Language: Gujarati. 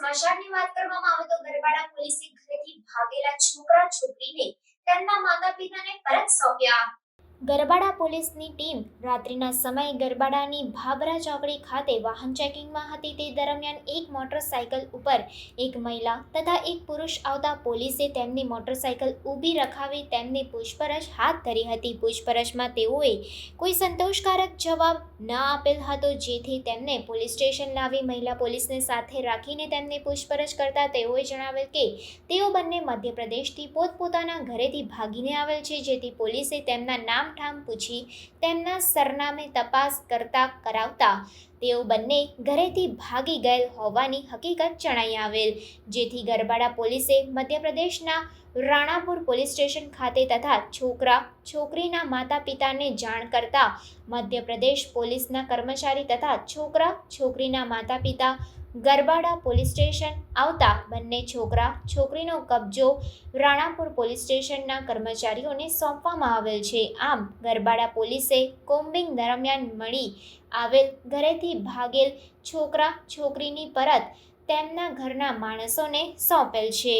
સમાચારની વાત કરવામાં આવે તો ગરબાડા પોલીસે ઘરેથી ભાગેલા છોકરા છોકરીને તેમના માતા પિતાને પરત સોંપ્યા. પોલીસની ટીમ રાત્રિના સમયે ગરબાડાની ભાભરા ચોકડી ખાતે વાહન ચેકિંગમાં હતી. તે દરમિયાન એક મોટરસાયકલ ઉપર એક મહિલા તથા એક પુરુષ આવતા પોલીસે તેમની મોટરસાયકલ ઊભી રખાવી તેમની પૂછપરછ હાથ ધરી હતી. પૂછપરછમાં તેઓએ કોઈ સંતોષકારક જવાબ ન આપેલ હતો, જેથી તેમને પોલીસ સ્ટેશન લાવી મહિલા પોલીસને સાથે રાખીને તેમની પૂછપરછ કરતા તેઓએ જણાવેલ કે તેઓ બંને મધ્યપ્રદેશથી પોતપોતાના ઘરેથી ભાગીને આવેલ છે, જેથી પોલીસે તેમના નામ ઠામ પૂછી તેમના સરનામે તપાસ કરતા કરાવતા તેઓ બંને ઘરેથી ભાગી ગયેલ હોવાની હકીકત જણાઈ આવેલ, જેથી ગરબાડા પોલીસે મધ્યપ્રદેશના રાણાપુર પોલીસ સ્ટેશન ખાતે તથા છોકરા, છોકરીના માતા પિતાને જાણ કરતા મધ્યપ્રદેશ પોલીસના કર્મચારી તથા છોકરા, છોકરીના માતા પિતા ગરબાડા પોલીસ સ્ટેશન આવતા બંને છોકરા, છોકરીનો કબજો રાણાપુર પોલીસ સ્ટેશનના કર્મચારીઓને સોંપવામાં આવેલ છે. આમ, ગરબાડા પોલીસે કોમ્બિંગ દરમિયાન મળી આવેલ ઘરેથી ભાગેલ છોકરા, છોકરીની પરત તેમના ઘરના માણસોને સોંપેલ છે.